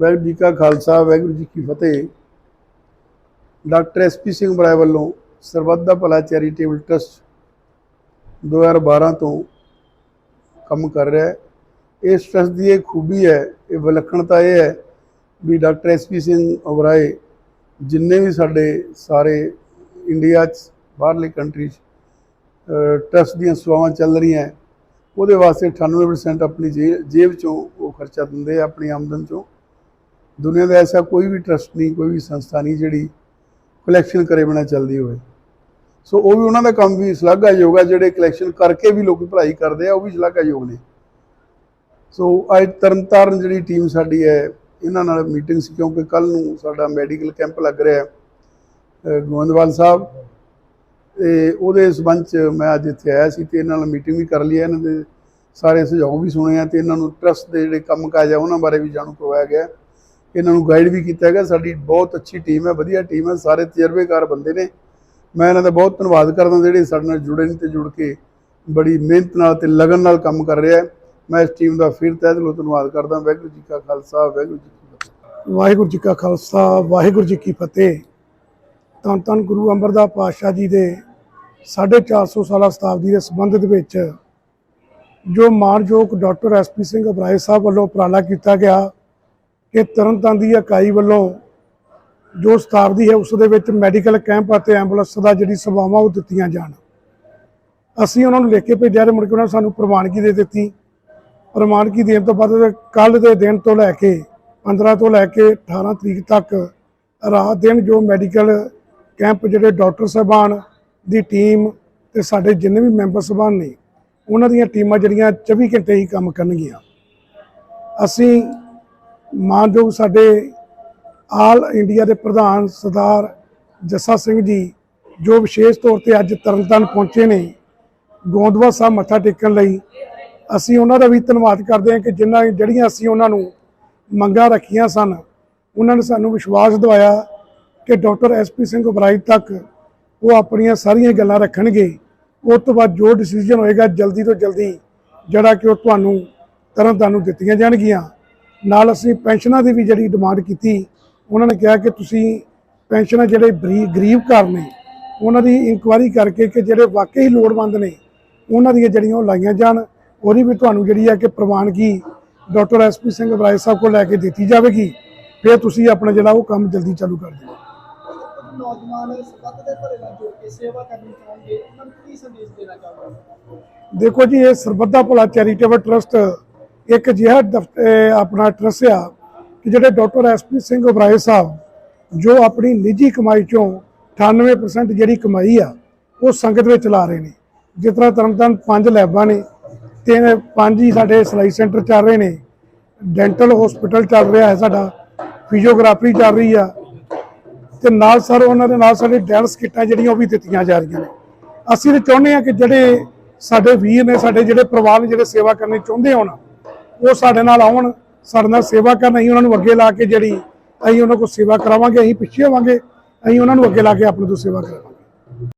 ਵਾਹਿਗੁਰੂ ਜੀ ਕਾ ਖਾਲਸਾ, ਵਾਹਿਗੁਰੂ ਜੀ ਕੀ ਫਤਿਹ। ਡਾਕਟਰ ਐਸਪੀ ਸਿੰਘ ਬਰਾਏ ਵੱਲੋਂ ਸਰਬੱਤ ਦਾ ਭਲਾ ਚੈਰੀਟੇਬਲ ਟਰਸਟ 2012 ਤੋਂ ਕੰਮ ਕਰ ਰਿਹਾ ਹੈ। ਇਸ ਟਰਸਟ ਦੀ ਇਹ ਖੂਬੀ ਹੈ, ਇਹ ਵਿਲੱਖਣਤਾ ਇਹ ਹੈ ਵੀ ਡਾਕਟਰ ਐਸਪੀ ਸਿੰਘ ਉਬਰਾਏ ਜਿੰਨੇ ਵੀ ਸਾਡੇ ਸਾਰੇ ਇੰਡੀਆ 'ਚ, ਬਾਹਰਲੇ ਕੰਟਰੀ 'ਚ ਟਰਸਟ ਦੀਆਂ ਸੇਵਾਵਾਂ ਚੱਲ ਰਹੀਆਂ ਉਹਦੇ ਵਾਸਤੇ 98% ਆਪਣੀ ਜੇ- ਜੇਬ ਚੋਂ ਉਹ ਖਰਚਾ ਦਿੰਦੇ ਆ, ਆਪਣੀ ਆਮਦਨ ਚੋਂ। ਦੁਨੀਆ ਦਾ ਐਸਾ ਕੋਈ ਵੀ ਟਰਸਟ ਨਹੀਂ, ਕੋਈ ਵੀ ਸੰਸਥਾ ਨਹੀਂ ਜਿਹੜੀ ਕਲੈਕਸ਼ਨ ਕਰੇ ਬਿਨਾਂ ਚੱਲਦੀ ਹੋਵੇ। ਸੋ ਉਹ ਵੀ ਉਹਨਾਂ ਦਾ ਕੰਮ ਵੀ ਸ਼ਲਾਘਾਯੋਗ ਆ, ਜਿਹੜੇ ਕਲੈਕਸ਼ਨ ਕਰਕੇ ਵੀ ਲੋਕ ਭਲਾਈ ਕਰਦੇ ਆ, ਉਹ ਵੀ ਸ਼ਲਾਘਾਯੋਗ ਨੇ। ਸੋ ਅੱਜ ਤਰਨਤਾਰਨ ਜਿਹੜੀ ਟੀਮ ਸਾਡੀ ਹੈ, ਇਹਨਾਂ ਨਾਲ ਮੀਟਿੰਗ ਸੀ ਕਿਉਂਕਿ ਕੱਲ ਨੂੰ ਸਾਡਾ ਮੈਡੀਕਲ ਕੈਂਪ ਲੱਗ ਰਿਹਾ ਹੈ ਗੋਇੰਦਵਾਲ ਸਾਹਿਬ। ਤੇ ਉਹਦੇ ਸਬੰਧ ਚ ਮੈਂ ਅੱਜ ਇੱਥੇ ਆਇਆ ਸੀ ਤੇ ਇਹਨਾਂ ਨਾਲ ਮੀਟਿੰਗ ਵੀ ਕਰ ਲਈ ਹੈ, ਇਹਨਾਂ ਦੇ ਸਾਰੇ ਸੁਝਾਅ ਵੀ ਸੁਣੇ ਆ ਤੇ ਇਹਨਾਂ ਨੂੰ ਟਰਸਟ ਦੇ ਜਿਹੜੇ ਕੰਮ ਕਾਜ ਆ, ਉਹਨਾਂ ਬਾਰੇ ਵੀ ਜਾਣੂ ਕਰਵਾਇਆ ਗਿਆ। ਇਹਨਾਂ ਨੂੰ ਗਾਈਡ ਵੀ ਕੀਤਾ ਗਿਆ ਸਾਡੀ ਬਹੁਤ ਅੱਛੀ ਟੀਮ ਹੈ, ਵਧੀਆ ਟੀਮ ਹੈ। ਸਾਰੇ ਤਜਰਬੇਕਾਰ ਬੰਦੇ ਨੇ। ਮੈਂ ਇਹਨਾਂ ਦਾ ਬਹੁਤ ਧੰਨਵਾਦ ਕਰਦਾ ਜਿਹੜੇ ਸਾਡੇ ਨਾਲ ਜੁੜੇ ਨੇ ਤੇ ਜੁੜ ਕੇ ਬੜੀ ਮਿਹਨਤ ਨਾਲ ਤੇ ਲਗਨ ਨਾਲ ਕੰਮ ਕਰ ਰਿਹਾ ਹੈ। ਮੈਂ ਇਸ ਟੀਮ ਦਾ ਫਿਰ ਤਹਿ ਦਿਲੋਂ ਧੰਨਵਾਦ ਕਰਦਾ। ਵਾਹਿਗੁਰੂ ਜੀ ਕਾ ਖਾਲਸਾ, ਵਾਹਿਗੁਰੂ ਜੀ ਕੀ ਫਤਿਹ। ਵਾਹਿਗੁਰੂ ਜੀ ਕਾ ਖਾਲਸਾ, ਵਾਹਿਗੁਰੂ ਜੀ ਕੀ ਫਤਿਹ। ਧੰਨ ਧੰਨ ਗੁਰੂ ਅਮਰਦਾਸ ਪਾਤਸ਼ਾਹ ਜੀ ਦੇ 450 ਸਾਲਾ ਸ਼ਤਾਬਦੀ ਦੇ ਸੰਬੰਧ ਦੇ ਵਿੱਚ ਜੋ ਮਾਨਯੋਗ ਡਾਕਟਰ ਐਸਪੀ ਸਿੰਘ ਅਬਰਾਏ ਸਾਹਿਬ ਵੱਲੋਂ ਉਪਰਾਲਾ ਕੀਤਾ ਗਿਆ। ਕਿ ਤਰਨਤਾਰਨ ਦੀ ਇਕਾਈ ਵੱਲੋਂ ਜੋ ਸ਼ਤਾਬਦੀ ਹੈ, ਉਸ ਦੇ ਵਿੱਚ ਮੈਡੀਕਲ ਕੈਂਪ ਅਤੇ ਐਂਬੂਲੈਂਸ ਦਾ ਜਿਹੜੀ ਸੇਵਾਵਾਂ ਉਹ ਦਿੱਤੀਆਂ ਜਾਣ। ਅਸੀਂ ਉਹਨਾਂ ਨੂੰ ਲਿਖ ਕੇ ਭੇਜਿਆ ਤੇ ਮੁੜ ਕੇ ਉਹਨਾਂ ਨੇ ਸਾਨੂੰ ਪ੍ਰਵਾਨਗੀ ਦੇ ਦਿੱਤੀ। ਪ੍ਰਵਾਨਗੀ ਦੇਣ ਤੋਂ ਬਾਅਦ ਕੱਲ ਦੇ ਦਿਨ ਤੋਂ ਲੈ ਕੇ 15 ਤੋਂ ਲੈ ਕੇ 18 ਤਰੀਕ ਤੱਕ ਰਾਤ ਦਿਨ ਜੋ ਮੈਡੀਕਲ ਕੈਂਪ ਜਿਹੜੇ ਡਾਕਟਰ ਸਾਹਿਬਾਨ ਦੀ ਟੀਮ ਤੇ ਸਾਡੇ ਜਿੰਨੇ ਵੀ ਮੈਂਬਰ ਸਾਹਿਬਾਨ ਨੇ, ਉਹਨਾਂ ਦੀਆਂ ਟੀਮਾਂ ਜਿਹੜੀਆਂ 24 ਘੰਟੇ ਹੀ ਕੰਮ ਕਰਨਗੀਆਂ। ਅਸੀਂ ਮਾਨਯੋਗ ਸਾਡੇ ਆਲ ਇੰਡੀਆ ਦੇ ਪ੍ਰਧਾਨ ਸਰਦਾਰ ਜੱਸਾ ਸਿੰਘ ਜੀ, ਜੋ ਵਿਸ਼ੇਸ਼ ਤੌਰ ਤੇ ਅੱਜ ਤਰਨਤਾਰਨ ਪਹੁੰਚੇ ਨੇ, ਗੋਂਦਵਾ ਸਾਹਿਬ ਮੱਥਾ ਟੇਕਣ ਲਈ, ਅਸੀਂ ਉਹਨਾਂ ਦਾ ਵੀ ਧੰਨਵਾਦ ਕਰਦੇ ਹਾਂ ਕਿ ਜਿਨ੍ਹਾਂ ਜਿਹੜੀਆਂ ਅਸੀਂ ਉਹਨਾਂ ਨੂੰ ਮੰਗਾਂ ਰੱਖੀਆਂ ਸਨ, ਉਹਨਾਂ ਨੇ ਸਾਨੂੰ ਵਿਸ਼ਵਾਸ ਦਿਵਾਇਆ ਕਿ ਡਾਕਟਰ ਐਸਪੀ ਸਿੰਘ ਉਬਰਾਈ ਤੱਕ ਉਹ ਆਪਣੀਆਂ ਸਾਰੀਆਂ ਗੱਲਾਂ ਰੱਖਣਗੇ। ਉਸ ਤੋਂ ਬਾਅਦ ਜੋ ਡਿਸੀਜਨ ਹੋਏਗਾ ਜਲਦੀ ਤੋਂ ਜਲਦੀ ਜਿਹੜਾ ਕਿ ਉਹ ਤੁਹਾਨੂੰ ਤਰ੍ਹਾਂ ਤੁਹਾਨੂੰ ਦਿੱਤੀਆਂ ਜਾਣਗੀਆਂ। ਨਾਲ ਅਸੀਂ ਪੈਨਸ਼ਨਾਂ ਦੀ ਵੀ ਜਿਹੜੀ ਡਿਮਾਂਡ ਕੀਤੀ ਉਹਨਾਂ ਨੇ ਕਿਹਾ ਕਿ ਤੁਸੀਂ ਪੈਨਸ਼ਨਾਂ ਜਿਹੜੇ ਗਰੀਬ ਘਰ ਨੇ ਉਹਨਾਂ ਦੀ ਇਨਕੁਆਇਰੀ ਕਰਕੇ ਕਿ ਜਿਹੜੇ ਵਾਕਈ ਲੋੜਵੰਦ ਨੇ ਉਹਨਾਂ ਦੀਆਂ ਜਿਹੜੀਆਂ ਉਹ ਲਾਈਆਂ ਜਾਣ ਉਹਦੀ ਵੀ ਤੁਹਾਨੂੰ ਜਿਹੜੀ ਹੈ ਕਿ ਪ੍ਰਵਾਨਗੀ ਡਾਕਟਰ ਐਸਪੀ ਸਿੰਘ ਬਰਾਏ ਸਾਹਿਬ ਕੋਲ ਲੈ ਕੇ ਦਿੱਤੀ ਜਾਵੇਗੀ ਫਿਰ ਤੁਸੀਂ ਆਪਣਾ ਜਿਹੜਾ ਉਹ ਕੰਮ ਜਲਦੀ ਚਾਲੂ ਕਰ ਦਿਓ। ਕੁਝ ਨੌਜਵਾਨ ਸਬੱਤ ਦੇ ਭਰੇ ਨਾਲ ਜੁੜ ਕੇ ਸੇਵਾ ਕਰਨੀ ਚਾਹੁੰਦੇ ਉਹਨਾਂ ਨੂੰ ਕੀ ਸੰਦੇਸ਼ ਦੇਣਾ ਚਾਹੁੰਦੇ ਦੇਖੋ ਜੀ ਇਹ ਸਰਬੱਤਾ ਭਲਾ ਚੈਰੀਟੇਬਲ ਟਰਸਟ ਇੱਕ ਅਜਿਹਾ ਦਫ- ਆਪਣਾ ਟਰਸਟ ਆ ਕਿ ਜਿਹੜੇ ਡਾਕਟਰ ਐਸਪੀ ਸਿੰਘ ਉਬਰਾਏ ਸਾਹਿਬ, ਜੋ ਆਪਣੀ ਨਿੱਜੀ ਕਮਾਈ ਚੋਂ 98% ਜਿਹੜੀ ਕਮਾਈ ਆ, ਉਹ ਸੰਗਤ ਵਿੱਚ ਚਲਾ ਰਹੇ ਨੇ। ਜਿਸ ਤਰ੍ਹਾਂ ਤਰਨਤਾਰਨ ਪੰਜ ਲੈਬਾਂ ਨੇ ਤੇ ਪੰਜ ਹੀ ਸਾਡੇ ਸਿਲਾਈ ਸੈਂਟਰ ਚੱਲ ਰਹੇ ਨੇ, ਡੈਂਟਲ ਹਸਪੀਟਲ ਚੱਲ ਰਿਹਾ ਹੈ ਸਾਡਾ ਫਿਜ਼ੀਓਗ੍ਰਾਫੀ ਚੱਲ ਰਹੀ ਆ, ਤੇ ਨਾਲ ਸਰ ਉਹਨਾਂ ਦੇ ਨਾਲ ਸਾਡੇ ਡੈਂਸ ਕਿੱਟਾਂ ਜਿਹੜੀਆਂ ਉਹ ਵੀ ਦਿੱਤੀਆਂ ਜਾ ਰਹੀਆਂ ਨੇ। ਅਸੀਂ ਤਾਂ ਚਾਹੁੰਦੇ ਹਾਂ ਕਿ ਜਿਹੜੇ ਸਾਡੇ ਵੀਰ ਨੇ, ਸਾਡੇ ਜਿਹੜੇ ਪਰਿਵਾਰ ਨੇ ਜਿਹੜੇ ਸੇਵਾ ਕਰਨੀ ਚਾਹੁੰਦੇ ਹੋਣ ਉਹ ਸਾਡੇ ਨਾਲ ਆਉਣ, ਸਾਡੇ ਨਾਲ ਸੇਵਾ ਕਰਨ, ਅਸੀਂ ਉਹਨਾਂ ਨੂੰ ਅੱਗੇ ਲਾ ਕੇ ਜਿਹੜੀ, ਅਸੀਂ ਉਹਨਾਂ ਕੋਲ ਸੇਵਾ ਕਰਾਵਾਂਗੇ, ਅਸੀਂ ਪਿੱਛੇ ਹੋਵਾਂਗੇ, ਅਸੀਂ ਉਹਨਾਂ ਨੂੰ ਅੱਗੇ ਲਾ ਕੇ ਆਪਣੇ ਤੋਂ ਸੇਵਾ ਕਰਾਵਾਂਗੇ